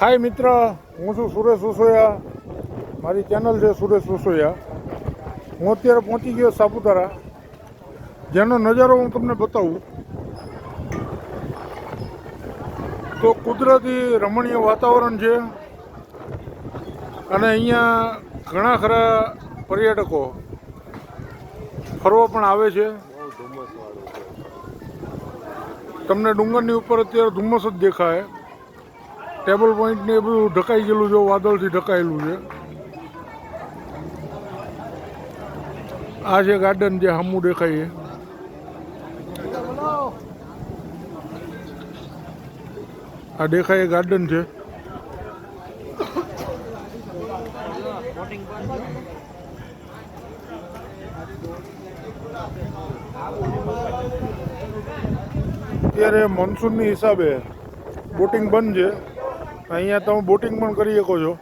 હાય મિત્ર, હું છું સુરેશ રસોયા મારી ચેનલ છે સુરેશ રસોયા હું અત્યારે પહોંચી ગયો સાપુતારા. જેનો નજારો હું તમને બતાવું. તો કુદરતી રમણીય વાતાવરણ છે. અને અહીંયા ઘણા ખરા પર્યટકો ફરવા પણ આવે છે. તમને ડુંગરની ઉપર અત્યારે ધુમ્મસ જ દેખાય. ટેબલ પોઈન્ટ ને એ બધું ઢકાઈ ગયેલું છે, વાદળથી ઢકાયેલું છે. આ છે ગાર્ડન જે સામું દેખાય છે. આ દેખાય ગાર્ડન છે. અત્યારે મોન્સૂનની હિસાબે બોટિંગ બંધ છે. અહીંયા તમે બોટિંગ પણ કરી શકો છો.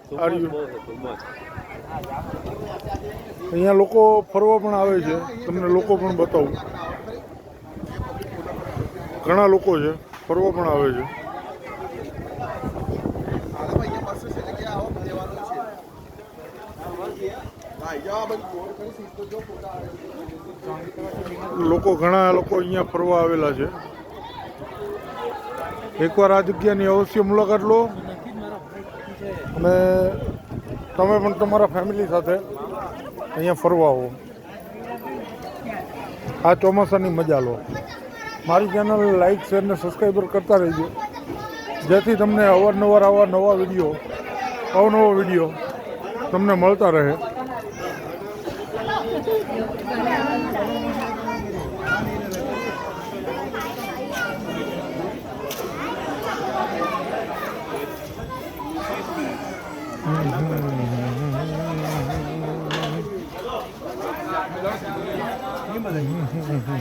અહીંયા લોકો ફરવા પણ આવે છે. તમને લોકો પણ બતાવું. ઘણા લોકો છે ફરવા પણ આવે છે. લોકો ઘણા લોકો અહીંયા ફરવા આવેલા છે. એકવાર આ જગ્યાની અવશ્ય મુલાકાત લો. અને તમે પણ તમારા ફેમિલી સાથે અહીંયા ફરવા આવો. આ ચોમાસાની મજા લો. મારી ચેનલ લાઈક શેર ને સબસ્ક્રાઈબર કરતા રહેજો. જેથી તમને અવારનવાર આવા નવા વીડિયો અવનવો વીડિયો તમને મળતા રહે. લોકો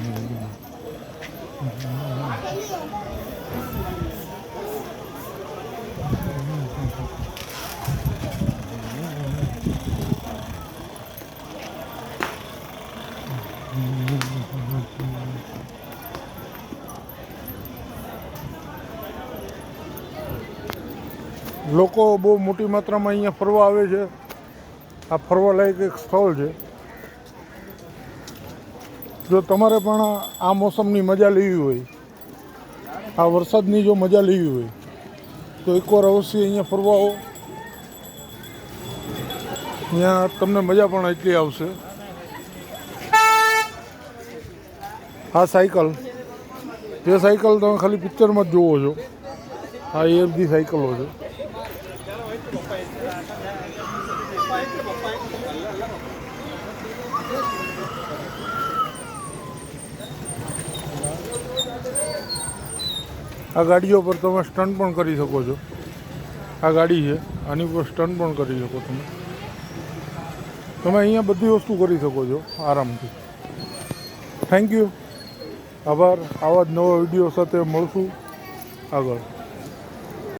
બહુ મોટી માત્રામાં અહીંયા ફરવા આવે છે. આ ફરવા લાયક એક સ્થળ છે. જો તમારે પણ આ મોસમની મજા લેવી હોય, આ વરસાદની જો મજા લેવી હોય, તો એકવાર અવશ્ય અહીંયા ફરવા આવો. અહીંયા તમને મજા પણ એટલી આવશે. આ સાયકલ, જે સાયકલ તમે ખાલી પિક્ચરમાં જ જોવો છો, આ એ બધી સાયકલો છે. આ ગાડીઓ પર તમે સ્ટન્ટ પણ કરી શકો છો. આ ગાડી છે, આની પર સ્ટન્ટ પણ કરી શકો તમે. તમે અહીંયા બધી વસ્તુ કરી શકો છો, આરામથી. થેન્ક યુ આભાર. આવા જ નવા વીડિયો સાથે મળશું આગળ.